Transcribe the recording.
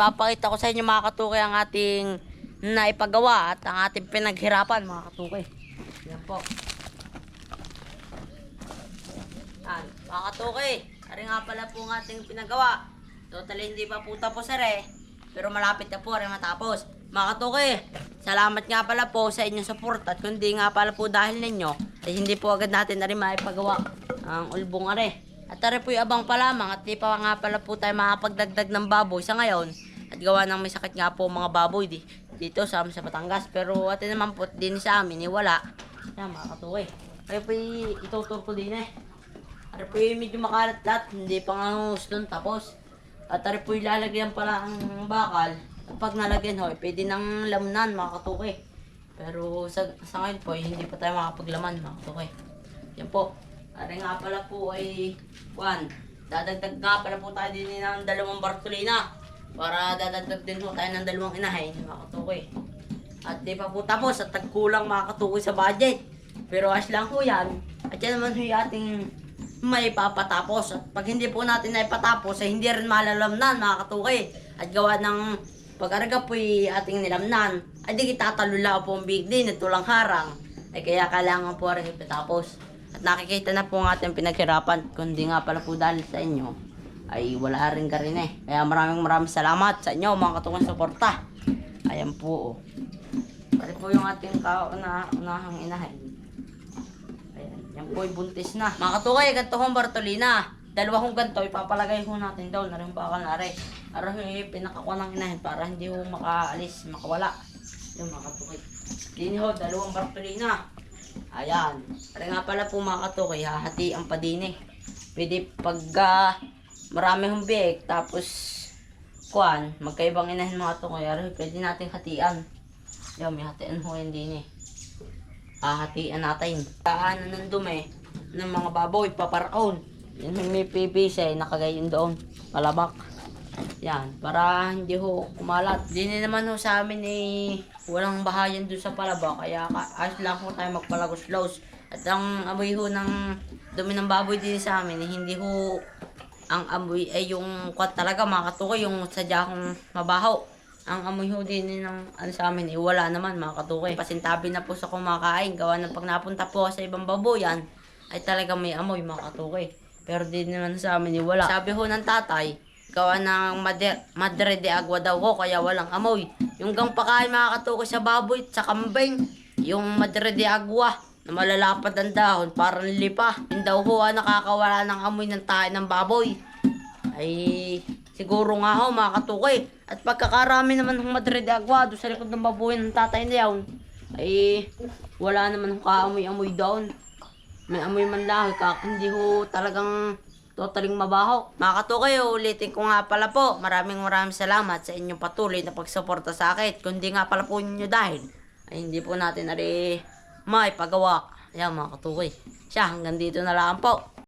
ipapakita ko sa inyo mga katukoy ang ating naipagawa at ang ating pinaghirapan mga katukoy. Yan po. Yan, mga katukoy. Ari nga pala po ang ating pinagawa. Totally hindi pa po tapos are. Pero malapit na po rin matapos. Mga katukoy, salamat nga pala po sa inyong support at kundi nga pala po dahil ninyo ay hindi po agad natin na rin maipagawa ang ulbong are. At tara po abang pa lamang at di pa nga pala po tayo makapagdagdag ng baboy sa ngayon. At gawa ng may sakit nga po mga baboy di, dito sa amin sa Batangas. Pero ate naman po din sa amin, eh, wala. Yan mga katukoy. Kaya po i- itutur ko din eh. Ari po yung medyo makalat lahat, hindi pa nga gusto tapos. At ari po ilalagyan pala ang bakal. Pag nalagyan ho, eh, pwede nang lamunan mga katukoy. Pero sa, sa ngayon po, eh, hindi pa tayo makapaglaman mga katukoy. Yan po. Ari nga pala po ay, Juan, dadagdag nga pala po tayo din ng dalawang Bartolina. Para dadagdag din po tayo ng dalawang inahin mga katukoy. At di pa po tapos at tagkulang mga katukoy sa budget. Pero as lang po yan. At yan naman po yung ating may papatapos. At pag hindi po natin na ipatapos, ay hindi rin malalamnan mga katukoy. At gawa ng pag-araga po yung ating nilamnan, ay di kitatalo po ang big din at tulang harang. Ay kaya kailangan po rin ipatapos. At nakikita na po ang ating pinaghirapan. Kundi nga pala po dahil sa inyo, ay wala rin ka rin eh. Kaya maraming maraming salamat sa inyo mga katukoy suporta. Ayan po. Oh. Pati po yung ating kauna-unahang inahin. Ayan, yan po yung buntis na. Mga katukay, ganito hong Bartolina. Dalawa hong ganito, ipapalagay ho natin daw na rin bakal na rin. Para yung pinakakuha ng inahin para hindi ho makaalis, makawala. Yung mga katukay. Dini ho, dalawang Bartolina. Ayan. Para nga pala po mga katukay, hahati ang padini. Pwede pag ah, marami hong biik, tapos kuan, magkaibang inahin mga katukay, aray, pwede natin hatian. Yan, may hatian ho yan din eh. Hahatian natin. Taan ng dumi ng mga baboy, paparaon. Yan may PVC, nakagayon doon. Palabak. Yan, para hindi ho kumalat. Di naman ho sa amin eh, walang bahayan doon sa palabak. Kaya ka- ayos lang ho tayo magpalagos-laws. At ang amoy ho ng dumi ng baboy din sa amin, eh, hindi ho ang amoy ay yung kwat talaga mga katukoy, yung sadyang mabaho. Ang amoy ho din ng ano sa amin, eh, wala naman mga katukoy. Pasintabi na po sa kumakain, gawa ng pag napunta po sa ibang baboyan, ay talaga may amoy mga katukoy. Pero din naman sa amin, eh, wala. Sabi ho ng tatay, gawa ng madre, madre de agua daw ho, kaya walang amoy. Yung gang pakain mga katukoy sa baboy, sa kambing, yung madre de agua, na malalapad ang dahon, parang lipa. Yung daw ho, ah, nakakawala ng amoy ng tayo ng baboy. Ay, siguro nga ho, mga katukoy. At pagkakarami naman ng Madrid de Agua, doon sa likod ng babuyan ng tatay na yawn, ay wala naman ho kaamoy-amoy doon. May amoy man lang, hindi ho talagang totaling mabaho. Mga katukoy, ulitin ko nga pala po, maraming maraming salamat sa inyong patuloy na pagsuporta sa akin. Kundi nga pala po ninyo dahil, ay hindi po natin ari may pagawa. Ayan mga katukoy. Siya, hanggang dito na lang po.